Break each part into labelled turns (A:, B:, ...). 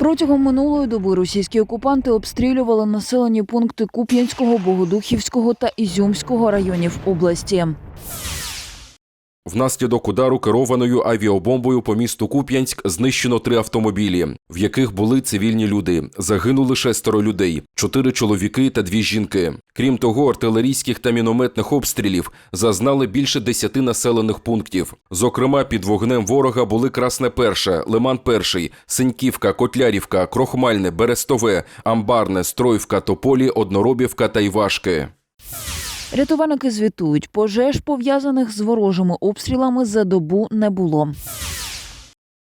A: Протягом минулої доби російські окупанти обстрілювали населені пункти Куп'янського, Богодухівського та Ізюмського районів області.
B: Внаслідок удару керованою авіабомбою по місту Куп'янськ знищено три автомобілі, в яких були цивільні люди. Загинули шестеро людей, чотири чоловіки та дві жінки. Крім того, артилерійських та мінометних обстрілів зазнали більше десяти населених пунктів. Зокрема, під вогнем ворога були Красне Перше, Лиман Перший, Синьківка, Котлярівка, Крохмальне, Берестове, Амбарне, Строївка, Тополі, Одноробівка та Івашки.
A: Рятувальники звітують, пожеж пов'язаних з ворожими обстрілами за добу не було.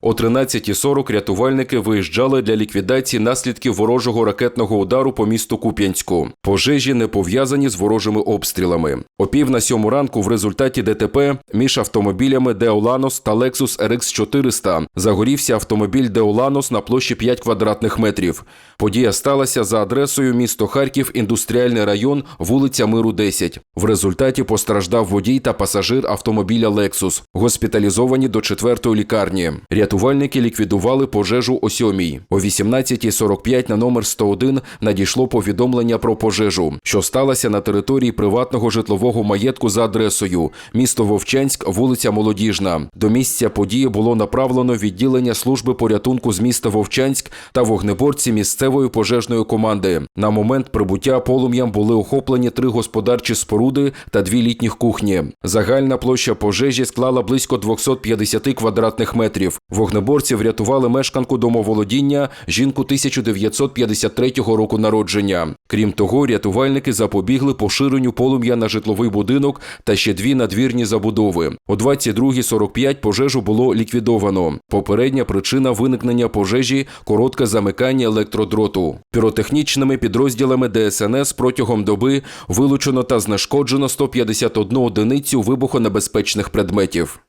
B: О 13.40 рятувальники виїжджали для ліквідації наслідків ворожого ракетного удару по місту Куп'янську. Пожежі не пов'язані з ворожими обстрілами. О пів на сьому ранку в результаті ДТП між автомобілями Деоланос та Lexus RX 400 загорівся автомобіль Деоланос на площі 5 квадратних метрів. Подія сталася за адресою місто Харків, індустріальний район, вулиця Миру 10. В результаті постраждав водій та пасажир автомобіля Lexus, госпіталізовані до четвертої лікарні. Рятувальники ліквідували пожежу о сьомій. О 18.45 на номер 101 надійшло повідомлення про пожежу, що сталося на території приватного житлового маєтку за адресою місто Вовчанськ, вулиця Молодіжна. До місця події було направлено відділення служби порятунку з міста Вовчанськ та вогнеборці місцевої пожежної команди. На момент прибуття полум'ям були охоплені три господарчі споруди та дві літніх кухні. Загальна площа пожежі склала близько 250 квадратних метрів. Вогнеборці врятували мешканку домоволодіння, жінку 1953 року народження. Крім того, рятувальники запобігли поширенню полум'я на житловий будинок та ще дві надвірні забудови. О 22.45 пожежу було ліквідовано. Попередня причина виникнення пожежі коротке замикання електродроту. Піротехнічними підрозділами ДСНС протягом доби вилучено та знешкоджено 151 одиницю вибухонебезпечних предметів.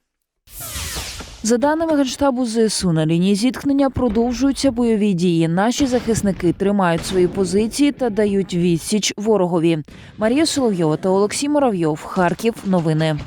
A: За даними Генштабу ЗСУ, на лінії зіткнення продовжуються бойові дії. Наші захисники тримають свої позиції та дають відсіч ворогові. Марія Соловйова та Олексій Муравйов. Харків. Новини.